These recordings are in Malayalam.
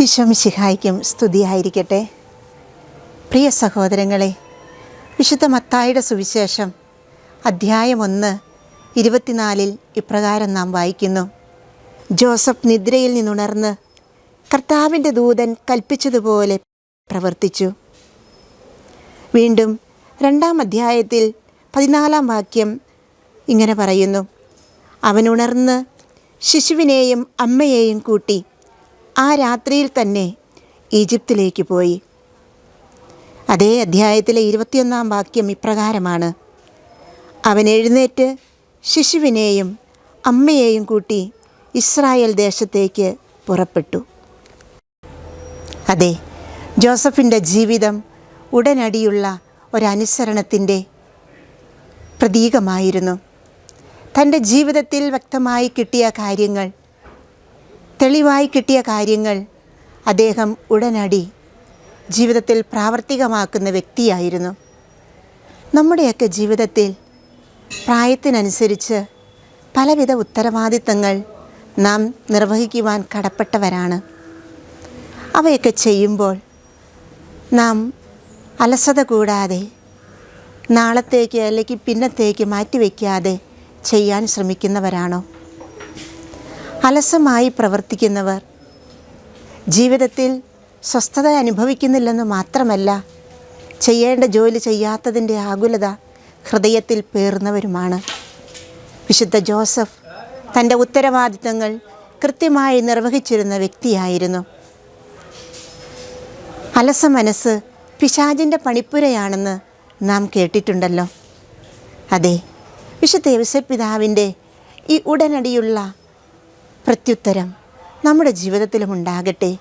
ഈശോമിശിഹായിക്കും സ്തുതിയായിരിക്കട്ടെ. പ്രിയ സഹോദരങ്ങളെ വിശുദ്ധ മത്തായുടെ സുവിശേഷം അധ്യായം ഒന്ന് ഇരുപത്തിനാലിൽ ഇപ്രകാരം നാം വായിക്കുന്നു. ജോസഫ് നിദ്രയിൽ നിന്നുണർന്ന് കർത്താവിന്റെ ദൂതൻ കൽപ്പിച്ചതുപോലെ പ്രവർത്തിച്ചു. വീണ്ടും രണ്ടാം അധ്യായത്തിൽ പതിനാലാം വാക്യം ഇങ്ങനെ പറയുന്നു. അവനുണർന്ന് ശിശുവിനെയും അമ്മയെയും കൂട്ടി ആ രാത്രിയിൽ തന്നെ ഈജിപ്തിലേക്ക് പോയി. അതേ അധ്യായത്തിലെ ഇരുപത്തിയൊന്നാം വാക്യം ഇപ്രകാരമാണ്. അവൻ എഴുന്നേറ്റ് ശിശുവിനെയും അമ്മയെയും കൂട്ടി ഇസ്രായേൽ ദേശത്തേക്ക് പുറപ്പെട്ടു. അതെ ജോസഫിന്റെ ജീവിതം ഉടനടിയുള്ള ഒരനുസരണത്തിന്റെ പ്രതീകമായിരുന്നു. തന്റെ ജീവിതത്തിൽ വ്യക്തമായി കിട്ടിയ കാര്യങ്ങൾ തെളിവായി കിട്ടിയ കാര്യങ്ങൾ അദ്ദേഹം ഉടനടി ജീവിതത്തിൽ പ്രാവർത്തികമാക്കുന്ന വ്യക്തിയായിരുന്നു. നമ്മുടെയൊക്കെ ജീവിതത്തിൽ പ്രായത്തിനനുസരിച്ച് പലവിധ ഉത്തരവാദിത്തങ്ങൾ നാം നിർവഹിക്കുവാൻ കടപ്പെട്ടവരാണ്. അവയൊക്കെ ചെയ്യുമ്പോൾ നാം അലസത കൂടാതെ നാളത്തേക്ക് അല്ലെങ്കിൽ പിന്നത്തേക്ക് മാറ്റിവെക്കാതെ ചെയ്യാൻ ശ്രമിക്കുന്നവരാണോ? അലസമായി പ്രവർത്തിക്കുന്നവർ. ജീവിതത്തിൽ സ്വസ്ഥത അനുഭവിക്കുന്നില്ലെന്ന് മാത്രമല്ല ചെയ്യേണ്ട ജോലി ചെയ്യാത്തതിന്റെ ആകുലത ഹൃദയത്തിൽ പേറുന്നവരുമാണ്. വിശുദ്ധ ജോസഫ് തന്റെ ഉത്തരവാദിത്തങ്ങൾ കൃത്യമായി നിർവഹിച്ചിരുന്ന വ്യക്തിയായിരുന്നു. അലസ മനസ്സ് പിശാചിന്റെ പണിപ്പുരയാണെന്ന് നാം കേട്ടിട്ടുണ്ടല്ലോ. അതെ വിശുദ്ധ യവസപിതാവിന്റെ ഈ ഉടനടിയുള്ള പ്രത്യുത്തരം നമ്മുടെ ജീവിതത്തിലും ഉണ്ടാകട്ടെ.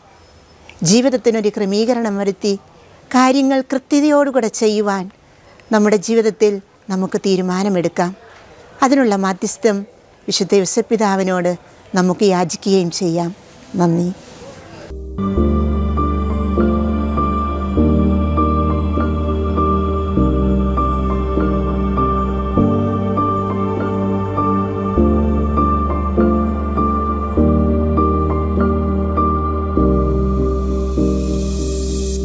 ജീവിതത്തിനൊരു ക്രമീകരണം വരുത്തി കാര്യങ്ങൾ കൃത്യതയോടുകൂടെ ചെയ്യുവാൻ നമ്മുടെ ജീവിതത്തിൽ നമുക്ക് തീരുമാനമെടുക്കാം. അതിനുള്ള മാധ്യസ്ഥം വിശുദ്ധ യുസപ്പിതാവിനോട് നമുക്ക് യാചിക്കുകയും ചെയ്യാം. നന്ദി.